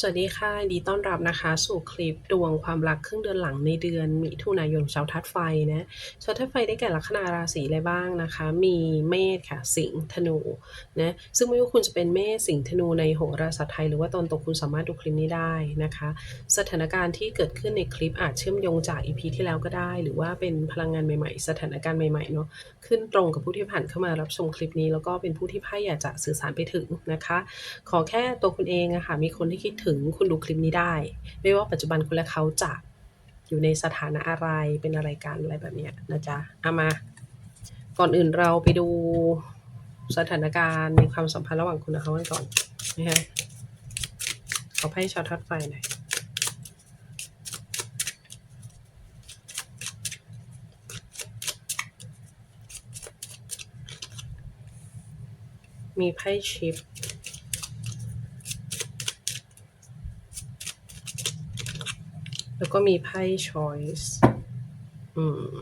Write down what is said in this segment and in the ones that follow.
สวัสดีค่ะดีต้อนรับนะคะ สู่คลิปดวงความรักครึ่งเดือนหลังในเดือนมิถุนายนชาวธาตุไฟนะชาวธาตุไฟได้แก่ลัคนาราศีอะไรบ้างนะคะ มีเมษค่ะ สิงห์ธนูนะซึ่งไม่ว่าคุณจะเป็นเมษสิงห์ธนูในโหราศาสตร์ไทย หรือว่าตอนตกคุณสามารถดูคลิปนี้ได้นะคะ สถานการณ์ที่เกิดขึ้นในคลิปอาจเชื่อมโยงจากอีพีที่แล้วก็ได้ หรือว่าเป็นพลังงานใหม่ๆ สถานการณ์ใหม่ๆเนาะขึ้นตรงกับผู้ที่ผ่านเข้ามารับชมคลิปนี้ แล้วก็เป็นผู้ที่ไพ่อยากจะสื่อสารไปถึงนะคะ ขอแค่ตัวคุณเองอะค่ะมีคนที่คิดถึงคุณดูคลิปนี้ได้ ไม่ว่าปัจจุบันคุณและเขาจะอยู่ในสถานะอะไรเป็นอะไรกันอะไรแบบเนี้ยนะจ๊ะเอามา ก่อนอื่นเราไปดูสถานการณ์ในความสัมพันธ์ระหว่างคุณและเขากันก่อนนะคะขอให้ชาวทัดไฟหน่อยมีไพ่ชิป แล้วก็มีไพ่ choice อืม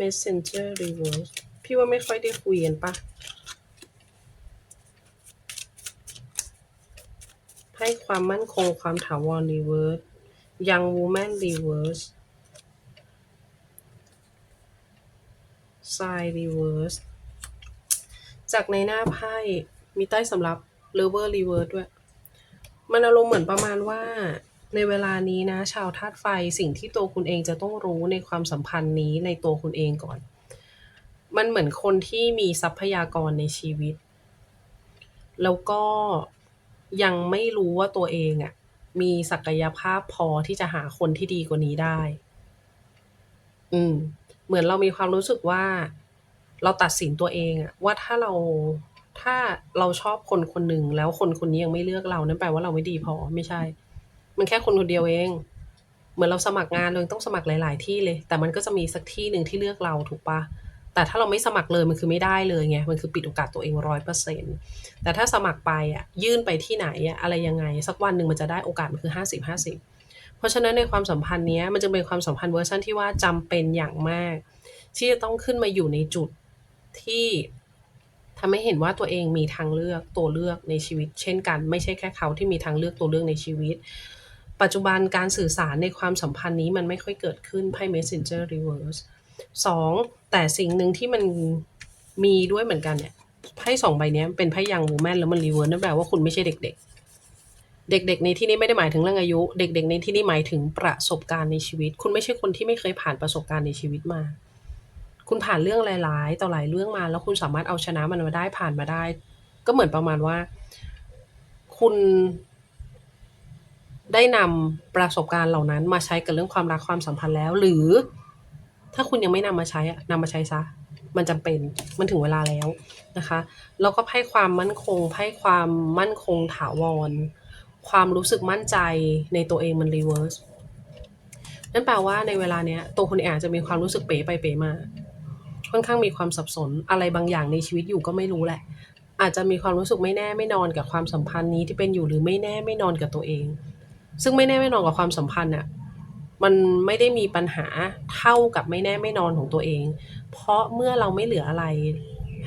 messenger reverse พี่ว่าไม่ค่อยได้คุยกันปะไพ่ความมั่นคงความถาวร reverse young woman reverse side reverse จากในหน้าไพ่มีใต้สำรับ lover reverse ด้วย มันอารมณ์เหมือนประมาณว่าในเวลานี้นะ ชาวธาตุไฟสิ่งที่ตัวคุณเองจะต้องรู้ในความสัมพันธ์นี้ในตัวคุณเองก่อน มันเหมือนคนที่มีทรัพยากรในชีวิต แล้วก็ยังไม่รู้ว่าตัวเองอะ่ะมีศักยภาพพอที่จะหาคนที่ดีกว่านี้ได้ อืม เหมือนเรามีความรู้สึกว่า เราตัดสินตัวเองอะว่าถ้าเรา ถ้าเราชอบคนคนหนึ่ง แล้วคนคนนี้ยังไม่เลือกเรา นั่นแปลว่าเราไม่ดีพอ ไม่ใช่ มันแค่คนคนเดียวเอง เหมือนเราสมัครงานเราต้องสมัครหลาย ๆ ที่เลย แต่มันก็จะมีสักที่หนึ่งที่เลือกเราถูกปะแต่ถ้าเราไม่สมัครเลยมันคือไม่ได้เลยไง มันคือปิดโอกาสตัวเองร้อยเปอร์เซ็นแต่ถ้าสมัครไปอะ ยื่นไปที่ไหนอะ อะไรยังไง สักวันหนึ่งมันจะได้โอกาสมันคือห้าสิบห้าสิบ ราะฉะนั้นในความสัมพันธ์นี้มันจะเป็นความสัมพันธ์เวอร์ชันที่ว่าจำเป็นอย่างมาก ที่จะต้องขึ้นมาอยู่ในจุดที่ทำให้เห็นว่าตัวเองมีทางเลือกตัวเลือกในชีวิต เช่นกัน ไม่ใช่แค่เขาที่มีทางเลือกตัวเลือกในชีวิต ปัจจุบันการสื่อสารในความสัมพันธ์นี้มันไม่ค่อยเกิดขึ้นไพ่ messenger reverse สองแต่สิ่งหนึ่งที่มันมีด้วยเหมือนกันเนี่ยไพ่สองใบนี้เป็นไพ่ยังวูแมนแล้วมันรีเวิร์สนั่นแปลว่าคุณไม่ใช่เด็ก ๆ เด็กๆในที่นี้ไม่ได้หมายถึงเรื่องอายุ เด็ก ๆ ในที่นี้หมายถึงประสบการณ์ในชีวิต คุณไม่ใช่คนที่ไม่เคยผ่านประสบการณ์ในชีวิตมา คุณผ่านเรื่องหลาย ๆ ต่อหลายเรื่องมา แล้วคุณสามารถเอาชนะมันมาได้ผ่านมาได้ ก็เหมือนประมาณว่า คุณได้นำประสบการณ์เหล่านั้นมาใช้กับเรื่องความรักความสัมพันธ์แล้ว หรือ ถ้าคุณยังไม่นำมาใช้อะนำมาใช้ซะ มันจำเป็นมันถึงเวลาแล้วนะคะ แล้วก็ให้ความมั่นคงให้ความมั่นคงถาวร ความรู้สึกมั่นใจในตัวเองมันรีเวิร์สนั่นแปลว่าในเวลาเนี้ยตัวคุณเองอาจจะมีความรู้สึกเป๋ไปเป๋มา ค่อนข้างมีความสับสนอะไรบางอย่างในชีวิตอยู่ก็ไม่รู้แหละ อาจจะมีความรู้สึกไม่แน่ไม่นอนกับความสัมพันธ์นี้ที่เป็นอยู่หรือไม่แน่ไม่นอนกับตัวเอง ซึ่งไม่แน่ไม่นอนกับความสัมพันธ์น่ะมันไม่ได้มีปัญหาเท่ากับไม่แน่ไม่นอนของตัวเอง เพราะเมื่อเราไม่เหลืออะไร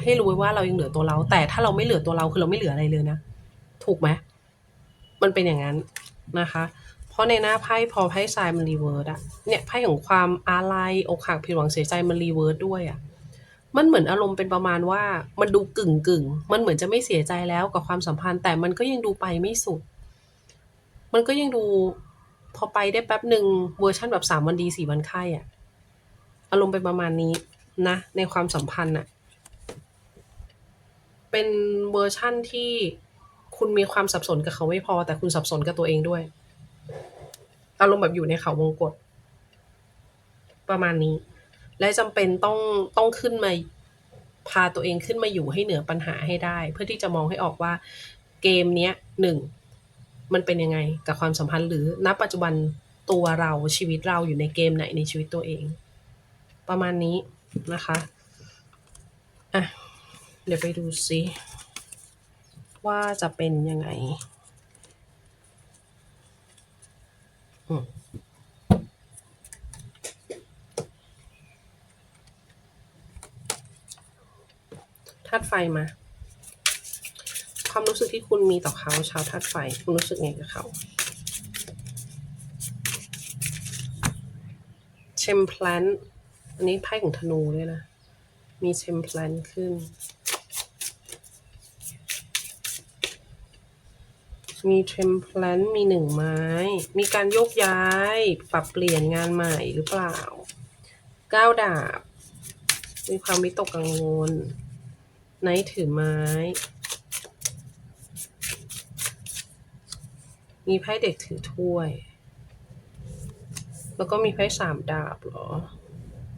ให้รู้ว่าเรายังเหลือตัวเรา แต่ถ้าเราไม่เหลือตัวเราคือเราไม่เหลืออะไรเลยนะ ถูกไหม มันเป็นอย่างนั้นนะคะ เพราะในหน้าไพ่พอไพ่ทรายมันรีเวิร์สอะเนี่ยไพ่ของความอาลัยอกหักผิดหวังเสียใจมันรีเวิร์สด้วยอะมันเหมือนอารมณ์เป็นประมาณว่ามันดูกึ่งกึ่งมันเหมือนจะไม่เสียใจแล้วกับความสัมพันธ์ แต่มันก็ยังดูไปไม่สุด มันก็ยังดูพอไปได้แป๊บหนึ่งเวอร์ชันแบบสามวันดีสี่วันไข้อะอารมณ์เป็นประมาณนี้นะ ในความสัมพันธ์อะเป็นเวอร์ชั่นที่ คุณมีความสับสนกับเขาไม่พอ แต่คุณสับสนกับตัวเองด้วยอารมณ์แบบอยู่ในเขาวงกฏประมาณนี้ และจำเป็นต้องต้องขึ้นมาพาตัวเองขึ้นมาอยู่ให้เหนือปัญหาให้ได้ เพื่อที่จะมองให้ออกว่าเกมเนี้ยหนึ่งมันเป็นยังไงกับความสัมพันธ์หรือณปัจจุบันตัวเราชีวิตเราอยู่ในเกมไหนในชีวิตตัวเอง ประมาณนี้นะคะอะเดี๋ยวไปดูซิ ว่าจะเป็นยังไงธาตุไฟมา ความรู้สึกที่คุณมีต่อเขาชาวทัดไฟ คุณรู้สึกไงกับเขาเชมแพลนอันนี้ไพ่ของธนูเลยนะ มีเชมแพลนขึ้น มีเทมเพลนมีหนึ่งไม้ มีการโยกย้ายปรับเปลี่ยนงานใหม่หรือเปล่าก้าวดาบ มีความวิตกกังวลไนท์ถือไม้ มีไพ่เด็กถือถ้วย แล้วก็มีไพ่สามดาบเหรอ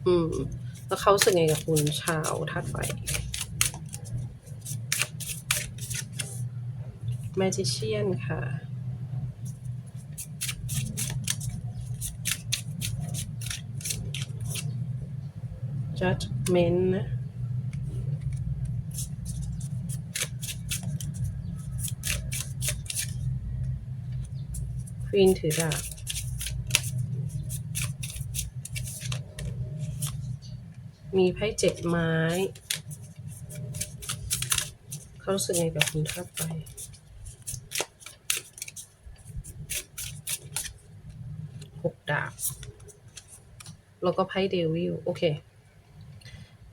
อืม แล้วเขาสึกไงกับคุณชาวธาตุไฟ แมจิเชียนค่ะ judgment นะควีนถือดาบ มีไพ่เจ็ดไม้ เขารู้สึกไงกับคุณทับไป หกดาบ แล้วก็ไพ่เดวิลโอเค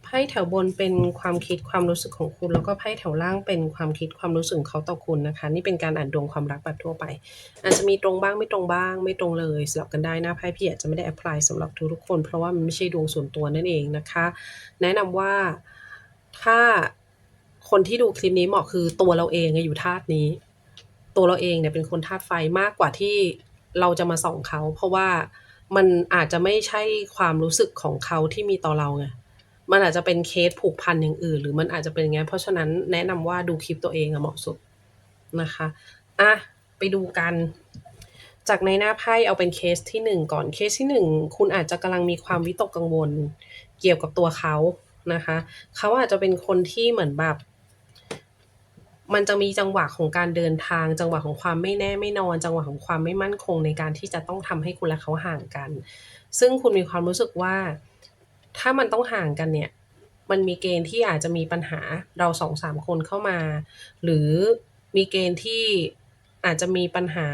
ไพ่แถวบนเป็นความคิดความรู้สึกของคุณ แล้วก็ไพ่แถวล่างเป็นความคิดความรู้สึกเขาต่อคุณนะคะ นี่เป็นการอ่านดวงความรักแบบทั่วไป อาจจะมีตรงบ้างไม่ตรงบ้าง ไม่ตรงเลยสลับกันได้นะไพ่พี่อาจจะไม่ได้แอพพลายสำหรับทุกๆคน เพราะว่ามันไม่ใช่ดวงส่วนตัวนั่นเองนะคะ แนะนำว่าถ้าคนที่ดูคลิปนี้เหมาะคือตัวเราเองอยู่ธาตุนี้ ตัวเราเองเนี่ยเป็นคนธาตุไฟมากกว่าที่เราจะมาส่องเขา เพราะว่า มันอาจจะไม่ใช่ความรู้สึกของเขาที่มีต่อเราไงมันอาจจะเป็นเคสผูกพันอย่างอื่น หรือมันอาจจะเป็นอย่างเพราะฉะนั้นแนะนำว่าดูคลิปตัวเองอะเหมาะสุดนะคะอะไปดูกัน จากในหน้าไพ่เอาเป็นเคสที่หนึ่งก่อนเคสที่หนึ่งคุณอาจจะกำลังมีความวิตกกังวลเกี่ยวกับตัวเขานะคะ เขาอาจจะเป็นคนที่เหมือนแบบ มันจะมีจังหวะของการเดินทาง จังหวะของความไม่แน่ไม่นอน จังหวะของความไม่มั่นคงในการที่จะต้องทำให้คุณและเขาห่างกัน ซึ่งคุณมีความรู้สึกว่า ถ้ามันต้องห่างกันเนี่ย มันมีเกณฑ์ที่อาจจะมีปัญหาเราสองสามคนเข้ามา หรือมีเกณฑ์ที่อาจจะมีปัญหา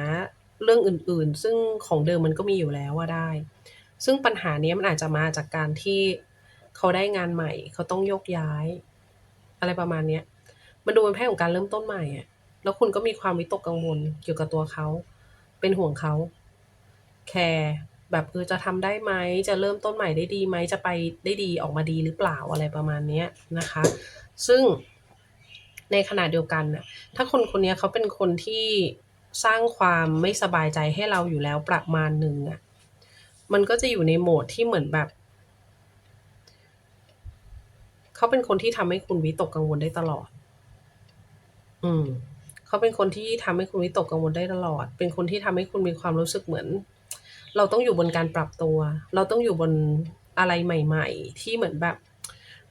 เรื่องอื่นๆ ซึ่งของเดิมมันก็มีอยู่แล้วว่าได้ ซึ่งปัญหานี้มันอาจจะมาจากการที่เขาได้งานใหม่ เขาต้องโยกย้าย อะไรประมาณเนี้ย มันดูเป็นแพ่ของการเริ่มต้นใหม่อะแล้วคุณก็มีความวิตกกังวลเกี่ยวกับตัวเขา เป็นห่วงเขาแคร์แบบเออจะทำได้ไหม จะเริ่มต้นใหม่ได้ดีไหม จะไปได้ดีออกมาดีหรือเปล่าอะไรประมาณเนี้ยนะคะ ซึ่งในขณะเดียวกันน่ะ ถ้าคนคนนี้เขาเป็นคนที่สร้างความไม่สบายใจให้เราอยู่แล้วประมาณหนึ่งอะมันก็จะอยู่ในโหมดที่เหมือนแบบ เขาเป็นคนที่ทำให้คุณวิตกกังวลได้ตลอด อืม เขาเป็นคนที่ทำให้คุณวิตกกังวลได้ตลอด เป็นคนที่ทำให้คุณมีความรู้สึกเหมือน เราต้องอยู่บนการปรับตัว เราต้องอยู่บนอะไรใหม่ ๆ ที่เหมือนแบบ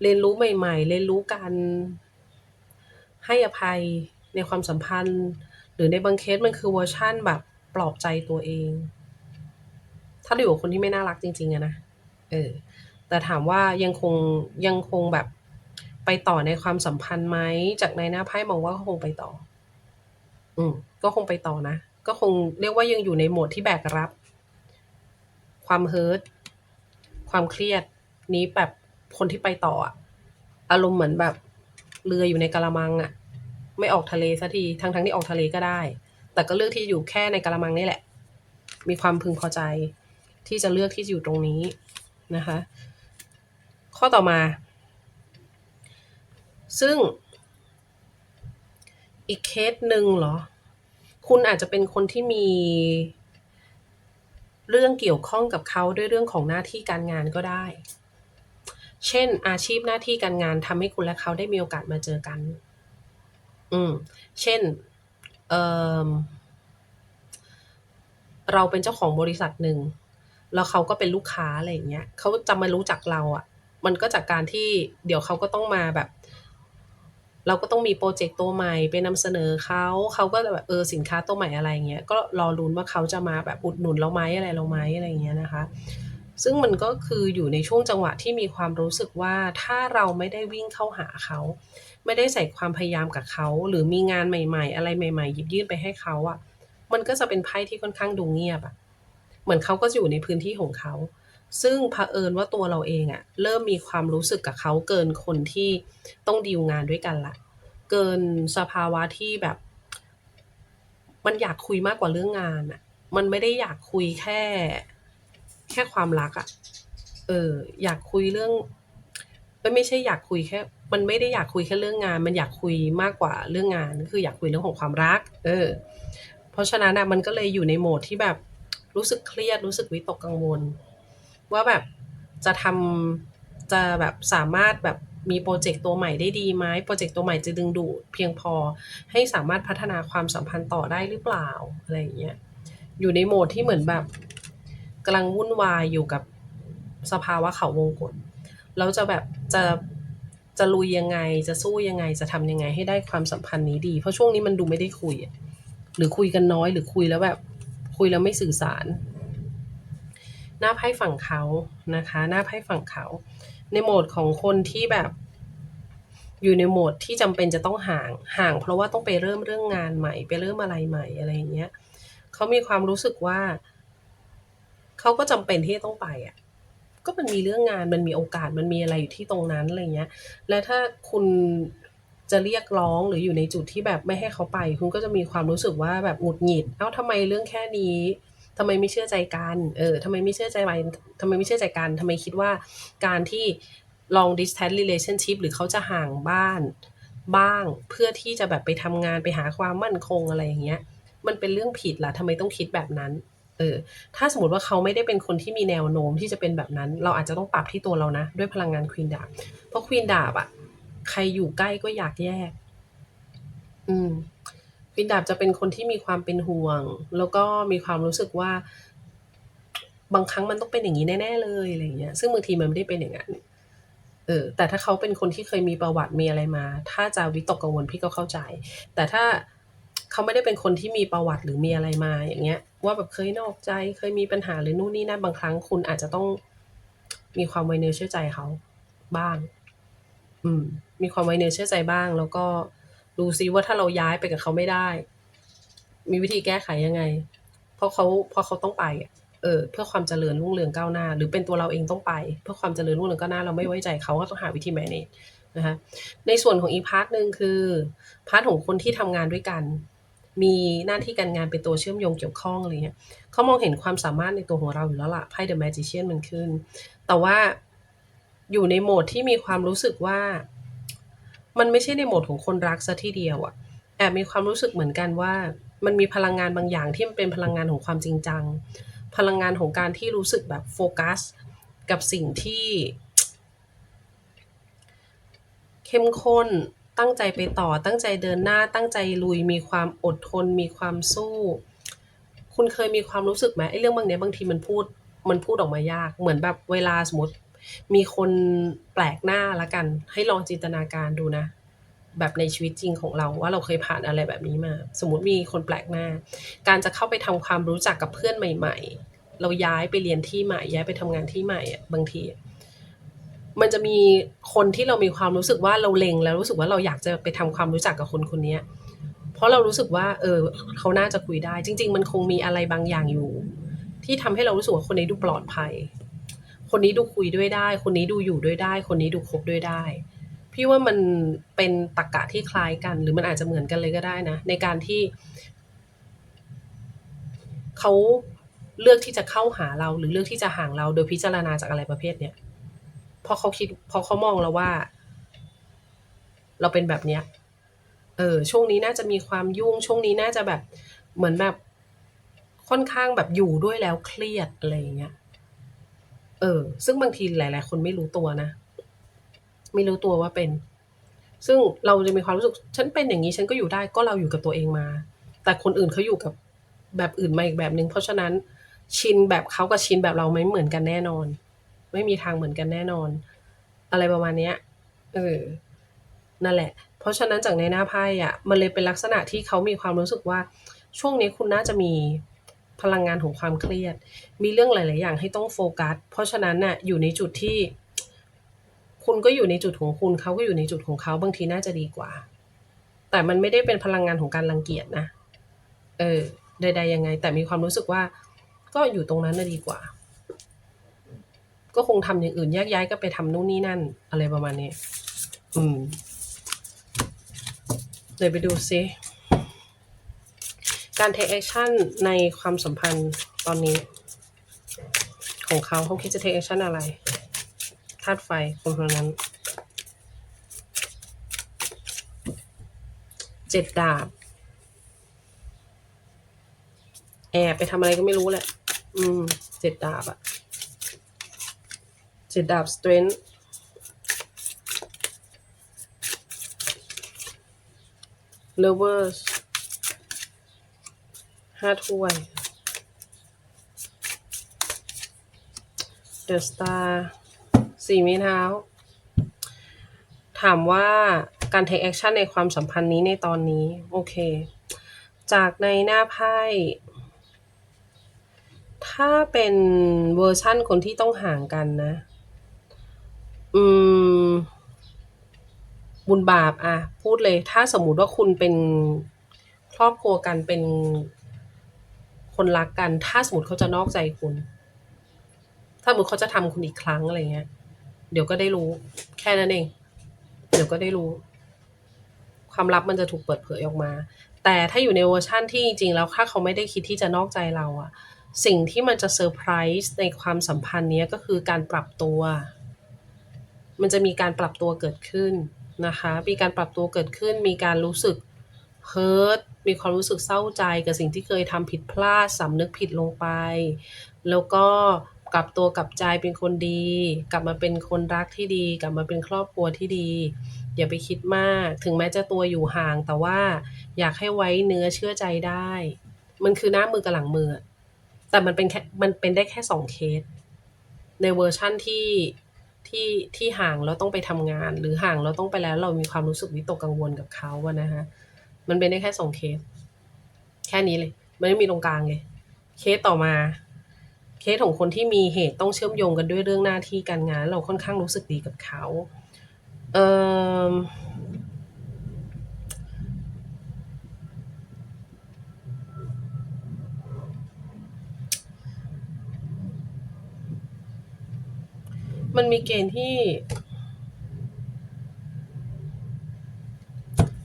เรียนรู้ใหม่ ๆ เรียนรู้การให้อภัยในความสัมพันธ์ หรือในบางเคสมันคือเวอร์ชั่นแบบปลอบใจตัวเอง ถ้าเราอยู่กับคนที่ไม่น่ารักจริงๆอะนะ เออ แต่ถามว่ายังคงยังคงแบบ ไปต่อในความสัมพันธ์ไหมจากในหน้าไพ่มองว่าก็คงไปต่อ อืม ก็คงไปต่อนะ ก็คงเรียกว่ายังอยู่ในโหมดที่แบกรับ ความเฮิร์ตความเครียดนี้แบบคนที่ไปต่ออะอารมณ์เหมือนแบบเรืออยู่ในกะละมังอะไม่ออกทะเลสักทีทั้งทั้งที่ออกทะเลก็ได้ แต่ก็เลือกที่อยู่แค่ในกะละมังนี่แหละ มีความพึงพอใจ ที่จะเลือกที่จะอยู่ตรงนี้นะคะ ข้อต่อมา ซึ่ง อีกเคสหนึ่งเหรอ คุณอาจจะเป็นคนที่มีเรื่องเกี่ยวข้องกับเขาด้วยเรื่องของหน้าที่การงานก็ได้ เช่น อาชีพหน้าที่การงานทำให้คุณและเขาได้มีโอกาสมาเจอกัน อืม เช่น เอ่อเราเป็นเจ้าของบริษัทหนึ่ง แล้วเขาก็เป็นลูกค้าอะไรอย่างเงี้ยเขาจะมารู้จักเราอะมันก็จากการที่เดี๋ยวเขาก็ต้องมาแบบ เราก็ต้องมีโปรเจกต์ตัวใหม่ไปนำเสนอเขาเขาก็แบบเออสินค้าตัวใหม่อะไรเงี้ยก็รอลุ้นว่าเขาจะมาแบบอุดหนุนเราไหมอะไรเราไหมอะไรอย่างเงี้ยนะคะ ซึ่งมันก็คืออยู่ในช่วงจังหวะที่มีความรู้สึกว่าถ้าเราไม่ได้วิ่งเข้าหาเขาไม่ได้ใส่ความพยายามกับเขา หรือมีงานใหม่ๆ อะไรใหม่ๆหยิบยื่นไปให้เขาอะมันก็จะเป็นไพ่ที่ค่อนข้างดูเงียบอะเหมือนเขาก็อยู่ในพื้นที่ของเขา ซึ่งเผอิญว่าตัวเราเองอะเริ่มมีความรู้สึกกับเขาเกินคนที่ต้องดีลงานด้วยกันละ เกินสภาวะที่แบบ มันอยากคุยมากกว่าเรื่องงานอะมันไม่ได้อยากคุยแค่ แค่ความรักอะเออ อยากคุยเรื่องเอ้ยไม่ใช่อยากคุยแค่ มันไม่ได้อยากคุยแค่เรื่องงาน มันอยากคุยมากกว่าเรื่องงาน คืออยากคุยเรื่องของความรัก เออ เพราะฉะนั้นอะมันก็เลยอยู่ในโหมดที่แบบรู้สึกเครียดรู้สึกวิตกกังวล ว่าแบบจะทำจะแบบสามารถแบบมีพรเจกต์ตัวใหม่ได้ดีไหมพรเจกต์ตัวใหม่จะดึงดูดเพียงพอให้สามารถพัฒนาความสัมพันธ์ต่อได้หรือเปล่าอะไรอย่างเงี้ยอยู่ในโหมดที่เหมือนแบบกำลังวุ่นวายอยู่กับสภาวะเขาวงกตแล้วจะแบบจะจะลุยยังไงจะสู้ยังไงจะทำยังไงให้ได้ความสัมพันธ์นี้ดี เพราะช่วงนี้มันดูไม่ได้คุย หรือคุยกันน้อยหรือคุยแล้วแบบ คุยแล้วไม่สื่อสาร หน้าไพ่ฝั่งเขานะคะ หน้าไพ่ฝั่งเขา ในโหมดของคนที่แบบ อยู่ในโหมดที่จำเป็นจะต้องห่างห่าง เพราะว่าต้องไปเริ่มเรื่องงานใหม่ ไปเริ่มอะไรใหม่อะไรอย่างเงี้ยเขามีความรู้สึกว่าเขาก็จำเป็นที่ต้องไปอะก็มันมีเรื่องงานมันมีโอกาสมันมีอะไรอยู่ที่ตรงนั้นอะไรเงี้ย และถ้าคุณจะเรียกร้องหรืออยู่ในจุดที่แบบไม่ให้เขาไป คุณก็จะมีความรู้สึกว่าแบบหงุดหงิด เอ้าวทำไมเรื่องแค่นี้ ทำไมไม่เชื่อใจกัน เออทำไมไม่เชื่อใจไวทำไมไม่เชื่อใจกันทำไมคิดว่าการที่ long distance relationship หรือเขาจะห่างบ้านบ้าง เพื่อที่จะแบบไปทำงานไปหาความมั่นคงอะไรอย่างเงี้ย มันเป็นเรื่องผิดล่ะทำไมต้องคิดแบบนั้น เออ ถ้าสมมติว่าเขาไม่ได้เป็นคนที่มีแนวโน้มที่จะเป็นแบบนั้น เราอาจจะต้องปรับที่ตัวเรานะ ด้วยพลังงาน Queen ดาบเพราะ Queen ดาบอะใครอยู่ใกล้ก็อยากแยก อืม Queen ดาบจะเป็นคนที่มีความเป็นห่วง แล้วก็มีความรู้สึกว่า บางครั้งมันต้องเป็นอย่างงี้แน่ๆเลยอะไรอย่างเงี้ย ซึ่งบางทีมันไม่ได้เป็นอย่างงั้นเออแต่ถ้าเขาเป็นคนที่เคยมีประวัติมีอะไรมา ถ้าจะวิตกกังวลพี่ก็เข้าใจ แต่ถ้าเขาไม่ได้เป็นคนที่มีประวัติหรือมีอะไรมาอย่างเงี้ย ว่าแบบเคยนอกใจเคยมีปัญหาหรือนู่นนี่นั่นบางครั้งคุณอาจจะต้อง มีความไว้เนื้อเชื่อใจเขาบ้าง อืม มีความไว้เนื้อเชื่อใจบ้าง แล้วก็ ดูซิว่าถ้าเราย้ายไปกับเขาไม่ได้ มีวิธีแก้ไขยังไง เพราะเขาเพราะเขาต้องไปเออเพื่อความเจริญรุ่งเรืองก้าวหน้า หรือเป็นตัวเราเองต้องไป เพื่อความเจริญรุ่งเรืองก้าวหน้าเราไม่ไว้ใจเขาก็ต้องหาวิธี manage นะคะในส่วนของอีกพาร์ตหนึ่งคือพาร์ตของคนที่ทำงานด้วยกัน มีหน้าที่การงานเป็นตัวเชื่อมโยงเกี่ยวข้องอะไรเงี้ยเขามองเห็นความสามารถในตัวของเราอยู่แล้วล่ะไพ่ The Magician มันขึ้น แต่ว่าอยู่ในโหมดที่มีความรู้สึกว่า มันไม่ใช่ในโหมดของคนรักเสียทีเดียวอะแอบมีความรู้สึกเหมือนกันว่า มันมีพลังงานบางอย่างที่มันเป็นพลังงานของความจริงจัง พลังงานของการที่รู้สึกแบบโฟกัส กับสิ่งที่ เข้มข้นตั้งใจไปต่อตั้งใจเดินหน้าตั้งใจลุยมีความอดทน มีความสู้ คุณเคยมีความรู้สึกไหมไอ้เรื่องบางเนี้ยบางทีมันพูด มันพูดออกมายาก เหมือนแบบเวลาสมมติ มีคนแปลกหน้าล้วกัน ให้ลองจินตนาการดูนะ แบบในชีวิตจริงของเราว่าเราเคยผ่านอะไรแบบนี้มา สมมติมีคนแปลกหน้า การจะเข้าไปทำความรู้จักกับเพื่อนใหม่ ๆ เราย้ายไปเรียนที่ใหม่ ย้ายไปทำงานที่ใหม่อะบางที มันจะมีคนที่เรามีความรู้สึกว่าเราเลงแล้วรู้สึกว่าเราอยากจะไปทำความรู้จักกับคนคนนี้เพราะเรารู้สึกว่า เออเขาน่าจะคุยได้ จริง ๆ มันคงมีอะไรบางอย่างอยู่ที่ทำให้เรารู้สึกว่าคนนี้ดูปลอดภัย คนนี้ดูคุยด้วยได้ คนนี้ดูอยู่ด้วยได้ คนนี้ดูคบด้วยได้ พี่ว่ามันเป็นตรรกะที่คล้ายกัน หรือมันอาจจะเหมือนกันเลยก็ได้นะ ในการที่เขาเลือกที่จะเข้าหาเราหรือเลือกที่จะห่างเรา โดยพิจารณาจากอะไรประเภทเนี้ยพราะเขาคิดพราะเขามองเราว่า เราเป็นแบบเนี้ย เออ ช่วงนี้น่าจะมีความยุ่ง ช่วงนี้น่าจะแบบเหมือนแบบค่อนข้างแบบอยู่ด้วยแล้วเครียดอะไรอย่างเงี้ย เออ ซึ่งบางทีหลาย ๆ คนไม่รู้ตัวนะ ไม่รู้ตัวว่าเป็น ซึ่งเราจะมีความรู้สึก ฉันเป็นอย่างงี้ฉันก็อยู่ได้ก็เราอยู่กับตัวเองมา แต่คนอื่นเขาอยู่กับแบบอื่นมาอีกแบบหนึ่งเพราะฉะนั้นชินแบบเขากับชินแบบเราไม่เหมือนกันแน่นอน ไม่มีทางเหมือนกันแน่นอน อะไรประมาณเนี้ยเออนั่นแหละ เพราะฉะนั้นจากในหน้าไพ่อะมันเลยเป็นลักษณะที่เขามีความรู้สึกว่า ช่วงนี้คุณน่าจะมี พลังงานของความเครียด มีเรื่องหลาย ๆ อย่างให้ต้องโฟกัส เพราะฉะนั้นน่ะอยู่ในจุดที่ คุณก็อยู่ในจุดของคุณเขาก็อยู่ในจุดของเขาบางทีน่าจะดีกว่า แต่มันไม่ได้เป็นพลังงานของการรังเกียจนะเออใดๆยังไง แต่มีความรู้สึกว่า ก็อยู่ตรงนั้นน่ะดีกว่า ก็คงทำอย่างอื่นแยกย้ายกันไปทำนู่นนี่นั่น อะไรประมาณนี้ อืมเดี๋ยวไปดูซิ การ take action ในความสัมพันธ์ตอนนี้ ของเขาเขาคิดจะ take action อะไรธาตุไฟคนคนนั้นเจ็ดดาบแอบไปทำอะไรก็ไม่รู้แหละ อืม เจ็ดดาบอะเจ็ดดาบ strength lovers ห้าถ้วย the star สี่ไม้เท้า ถามว่าการ take action ในความสัมพันธ์นี้ในตอนนี้ โอเค จากในหน้าไพ่ถ้าเป็นเวอร์ชันคนที่ต้องห่างกันนะ อืม บุญบาปอะพูดเลย ถ้าสมมติว่าคุณเป็นครอบครัวกันเป็น คนรักกัน ถ้าสมมติเขาจะนอกใจคุณ ถ้าสมมติเขาจะทำคุณอีกครั้งอะไรเงี้ย เดี๋ยวก็ได้รู้ แค่นั้นเอง เดี๋ยวก็ได้รู้ ความลับมันจะถูกเปิดเผยออกมา แต่ถ้าอยู่ในเวอร์ชันที่จริงๆแล้วถ้าเขาไม่ได้คิดที่จะนอกใจเราอะสิ่งที่มันจะเซอร์ไพรส์ในความสัมพันธ์นี้ก็คือการปรับตัว มันจะมีการปรับตัวเกิดขึ้นนะคะ มีการปรับตัวเกิดขึ้น มีการรู้สึก hurt มีความรู้สึกเศร้าใจกับสิ่งที่เคยทำผิดพลาดสำนึกผิดลงไป แล้วก็กลับตัวกลับใจเป็นคนดี กลับมาเป็นคนรักที่ดี กลับมาเป็นครอบครัวที่ดี อย่าไปคิดมาก ถึงแม้จะตัวอยู่ห่างแต่ว่าอยากให้ไว้เนื้อเชื่อใจได้ มันคือหน้ามือกับหลังมือ แต่มันเป็นแค่มันเป็นได้แค่2เคส ในเวอร์ชันที่ที่ที่ห่างแล้วต้องไปทำงาน หรือห่างแล้วต้องไปแล้วเรามีความรู้สึกวิตกกังวลกับเขาอะนะคะ มันเป็นได้แค่2เคส แค่นี้เลย มันไม่มีตรงกลางเลย เคสต่อมา เคสของคนที่มีเหตุต้องเชื่อมโยงกันด้วยเรื่องหน้าที่การงาน เราค่อนข้างรู้สึกดีกับเขาเออมันมีเกณฑ์ที่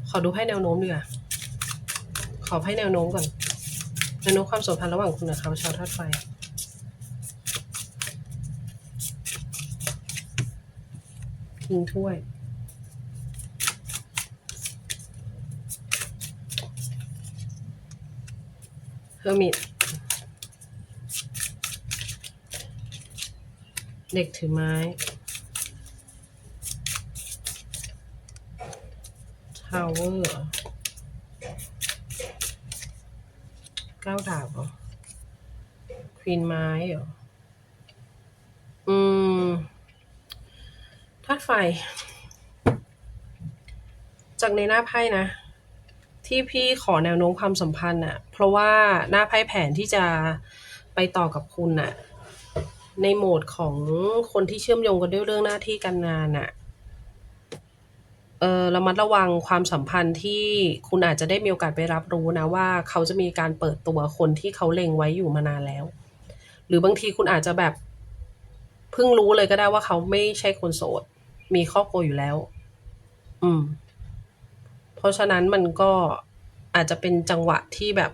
ขอดูไพ่แนวโน้มดีกว่าขอไพ่แนวโน้มก่อนแนวโน้มความสัมพันธ์ระหว่างคุณกับเขาชาวธาตุไฟคิงถ้วย Hermit เด็กถือไม้ Tower เหรอเก้าดาบเหรอ Queen ไม้เหรอ อืมธาตุไฟ จากในหน้าไพ่นะ ที่พี่ขอแนวโน้มความสัมพันธ์น่ะเพราะว่าหน้าไพ่แผนที่จะไปต่อกับคุณน่ะในโหมดของคนที่เชื่อมโยงกันด้วยเรื่องหน้าที่การงานน่ะ เอ่อระมัดระวังความสัมพันธ์ที่คุณอาจจะได้มีโอกาสไปรับรู้นะว่า เขาจะมีการเปิดตัวคนที่เขาเล็งไว้อยู่มานานแล้ว หรือบางทีคุณอาจจะแบบเพิ่งรู้เลยก็ได้ว่าเขาไม่ใช่คนโสด มีครอบครัวอยู่แล้ว อืม เพราะฉะนั้นมันก็อาจจะเป็นจังหวะที่แบบ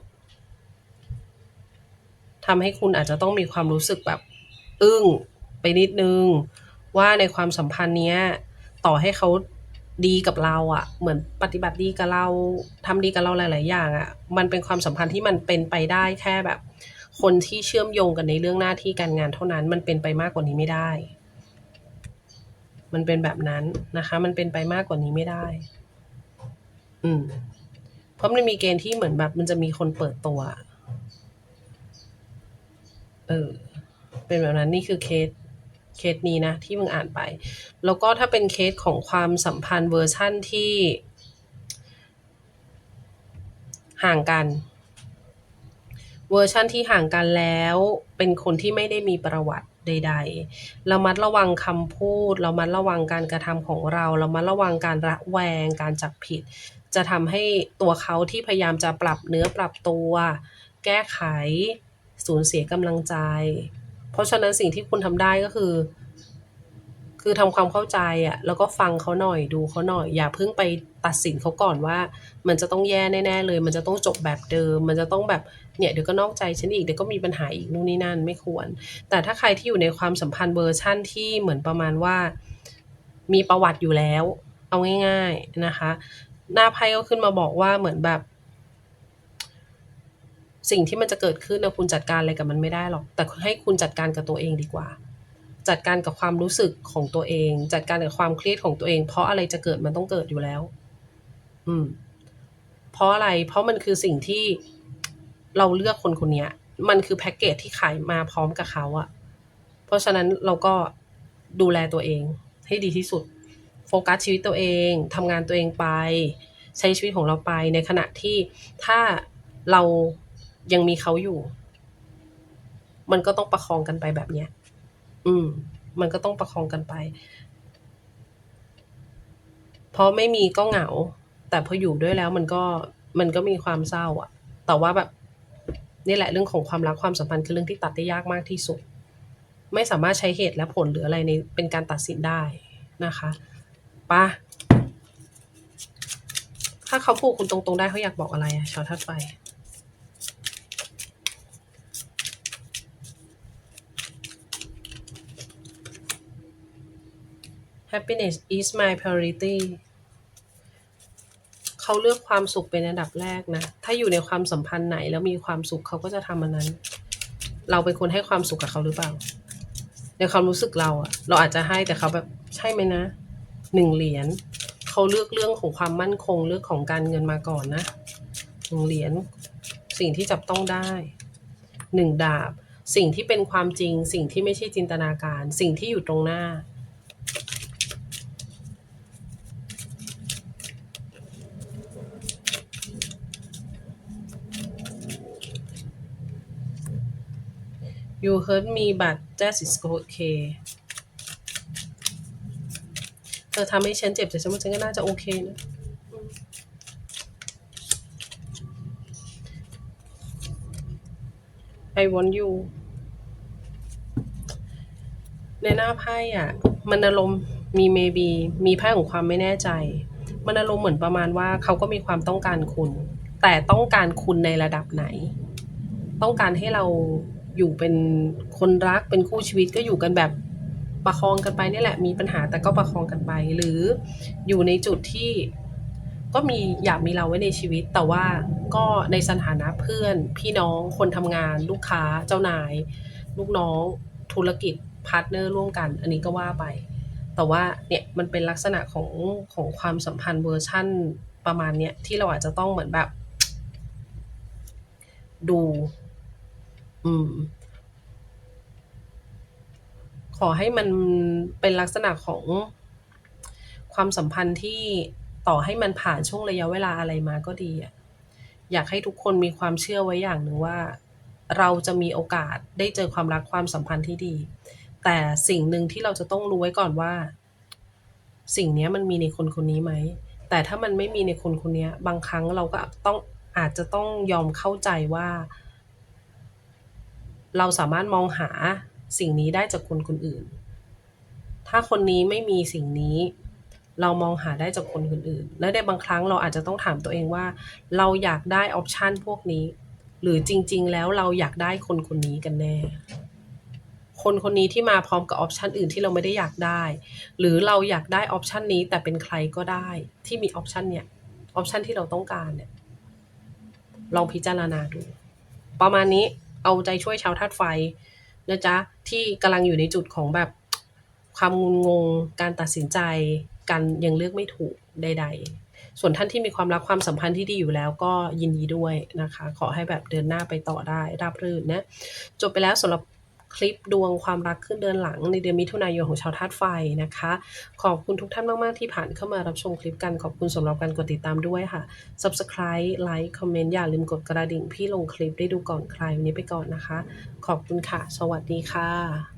ทำให้คุณอาจจะต้องมีความรู้สึกแบบ อึ้งไปนิดนึง ว่าในความสัมพันธ์เนี้ย ต่อให้เขา ดีกับเราอะเหมือนปฏิบัติดีกับเราทำดีกับเราหลาย ๆ อย่างอะมันเป็นความสัมพันธ์ที่มันเป็นไปได้แค่แบบ คนที่เชื่อมโยงกันในเรื่องหน้าที่การงานเท่านั้น มันเป็นไปมากกว่านี้ไม่ได้ มันเป็นแบบนั้นนะคะ มันเป็นไปมากกว่านี้ไม่ได้ อืม เพราะมันมีเกณฑ์ที่เหมือนแบบ มันจะมีคนเปิดตัว เออ เป็นแบบนั้นนี่คือเคส เคสนี้นะที่มึงอ่านไป แล้วก็ถ้าเป็นเคสของความสัมพันธ์เวอร์ชันที่ ห่างกัน เวอร์ชั่นที่ห่างกันแล้วเป็นคนที่ไม่ได้มีประวัติใด ๆ เรามัดระวังคำพูด เรามัดระวังการกระทำของเรา เรามัดระวังการระแวงการจับผิด จะทำให้ตัวเขาที่พยายามจะปรับเนื้อปรับตัว แก้ไขสูญเสียกำลังใจ เพราะฉะนั้นสิ่งที่คุณทำได้ก็คือ คือทำความเข้าใจอะแล้วก็ฟังเขาหน่อยดูเขาหน่อย อย่าเพิ่งไปตัดสินเขาก่อนว่า มันจะต้องแย่แน่ๆเลย มันจะต้องจบแบบเดิม มันจะต้องแบบเนี่ยเดี๋ยวก็นอกใจฉันอีกเดี๋ยวก็มีปัญหาอีกนู่นนี่นั่นไม่ควร แต่ถ้าใครที่อยู่ในความสัมพันธ์เวอร์ชั่นที่เหมือนประมาณว่า มีประวัติอยู่แล้ว เอาง่าย ๆนะคะ หน้าไพ่ก็ขึ้นมาบอกว่าเหมือนแบบ สิ่งที่มันจะเกิดขึ้นนะคุณจัดการอะไรกับมันไม่ได้หรอก แต่ให้คุณจัดการกับตัวเองดีกว่า จัดการกับความรู้สึกของตัวเอง จัดการกับความเครียดของตัวเอง เพราะอะไรจะเกิดมันต้องเกิดอยู่แล้ว อืม เพราะอะไร เพราะมันคือสิ่งที่เราเลือกคนคนนี้มันคือแพ็กเกจที่ขายมาพร้อมกับเขาอะเพราะฉะนั้นเราก็ดูแลตัวเอง ให้ดีที่สุด โฟกัสชีวิตตัวเองทำงานตัวเองไป ใช้ชีวิตของเราไปในขณะที่ถ้าเรา ยังมีเขาอยู่ มันก็ต้องประคองกันไปแบบเนี้ย อืม มันก็ต้องประคองกันไปเพราะไม่มีก็เหงา แต่พออยู่ด้วยแล้วมันก็มันก็มีความเศร้าอะแต่ว่าแบบนี่แหละเรื่องของความรักความสัมพันธ์คือเรื่องที่ตัดได้ยากมากที่สุด ไม่สามารถใช้เหตุและผลหรืออะไรในเป็นการตัดสินได้นะคะปะถ้าเขาพูดคุณตรงๆได้เขาอยากบอกอะไรอะชาวทัดไฟ happiness is my priority เขาเลือกความสุขเป็นอันดับแรกนะ ถ้าอยู่ในความสัมพันธ์ไหนแล้วมีความสุขเขาก็จะทำอันนั้น เราเป็นคนให้ความสุขกับเขาหรือเปล่า ในความรู้สึกเราอะเราอาจจะให้แต่เขาแบบใช่ไหมนะหนึ่งเหรียญเขาเลือกเรื่องของความมั่นคงเรื่องของการเงินมาก่อนนะหนึ่งเหรียญสิ่งที่จับต้องได้หนึ่งดาบ สิ่งที่เป็นความจริง สิ่งที่ไม่ใช่จินตนาการ สิ่งที่อยู่ตรงหน้า you hurt me but that is okay เธอทำให้ฉันเจ็บแต่ฉันว่าฉันก็น่าจะโอเคนะอืม I want you ในหน้าไพ่อะ มันอารมณ์มี maybe มีไพ่ของความไม่แน่ใจ มันอารมณ์เหมือนประมาณว่าเขาก็มีความต้องการคุณ แต่ต้องการคุณในระดับไหน ต้องการให้เรา อยู่เป็นคนรักเป็นคู่ชีวิตก็อยู่กันแบบประคองกันไปนี่แหละมีปัญหาแต่ก็ประคองกันไป หรืออยู่ในจุดที่ก็มีอยากมีเราไว้ในชีวิต แต่ว่าก็ในสถานะเพื่อน พี่น้องคนทำงาน ลูกค้าเจ้านาย ลูกน้อง ธุรกิจพาร์ทเนอร์ร่วมกัน อันนี้ก็ว่าไป แต่ว่าเนี่ยมันเป็นลักษณะของของความสัมพันธ์เวอร์ชั่นประมาณเนี้ยที่เราอาจจะต้องเหมือนแบบ ดู อืม ขอให้มันเป็นลักษณะของ ความสัมพันธ์ที่ต่อให้มันผ่านช่วงระยะเวลาอะไรมาก็ดีอะ อยากให้ทุกคนมีความเชื่อไว้อย่างหนึ่งว่า เราจะมีโอกาสได้เจอความรักความสัมพันธ์ที่ดี แต่สิ่งหนึ่งที่เราจะต้องรู้ไว้ก่อนว่า สิ่งเนี้ยมันมีในคนคนนี้ไหม แต่ถ้ามันไม่มีในคนคนเนี้ย บางครั้งเราก็ต้องอาจจะต้องยอมเข้าใจว่า เราสามารถมองหาสิ่งนี้ได้จากคนคนอื่น ถ้าคนนี้ไม่มีสิ่งนี้ เรามองหาได้จากคนคนอื่น และในบางครั้งเราอาจจะต้องถามตัวเองว่า เราอยากได้ออปชันพวกนี้ หรือจริง ๆ แล้วเราอยากได้คนคนนี้กันแน่ คนคนนี้ที่มาพร้อมกับออปชันอื่นที่เราไม่ได้อยากได้ หรือเราอยากได้ออปชันนี้แต่เป็นใครก็ได้ที่มีออปชันเนี่ยออปชันที่เราต้องการเนี่ยลองพิจารณาดู ประมาณนี้ เอาใจช่วยชาวธาตุไฟนะจ๊ะที่กำลังอยู่ในจุดของแบบความงุนงง การตัดสินใจ การยังเลือกไม่ถูกใด ๆ ส่วนท่านที่มีความรักความสัมพันธ์ที่ดีอยู่แล้วก็ยินดีด้วยนะคะ ขอให้แบบเดินหน้าไปต่อได้ราบรื่นนะ จบไปแล้วสำหรับ คลิปดวงความรักขึ้นเดือนหลัง ในเดือนมิถุนายนของชาวธาตุไฟนะคะ ขอบคุณทุกท่านมาก ๆ ที่ผ่านเข้ามารับชมคลิปกันขอบคุณสำหรับการกดติดตามด้วยค่ะ Subscribe ไลค์คอมเมนต์อย่าลืมกดกระดิ่งพี่ลงคลิปได้ดูก่อนใครวันนี้ไปก่อนนะคะ ขอบคุณค่ะ สวัสดีค่ะ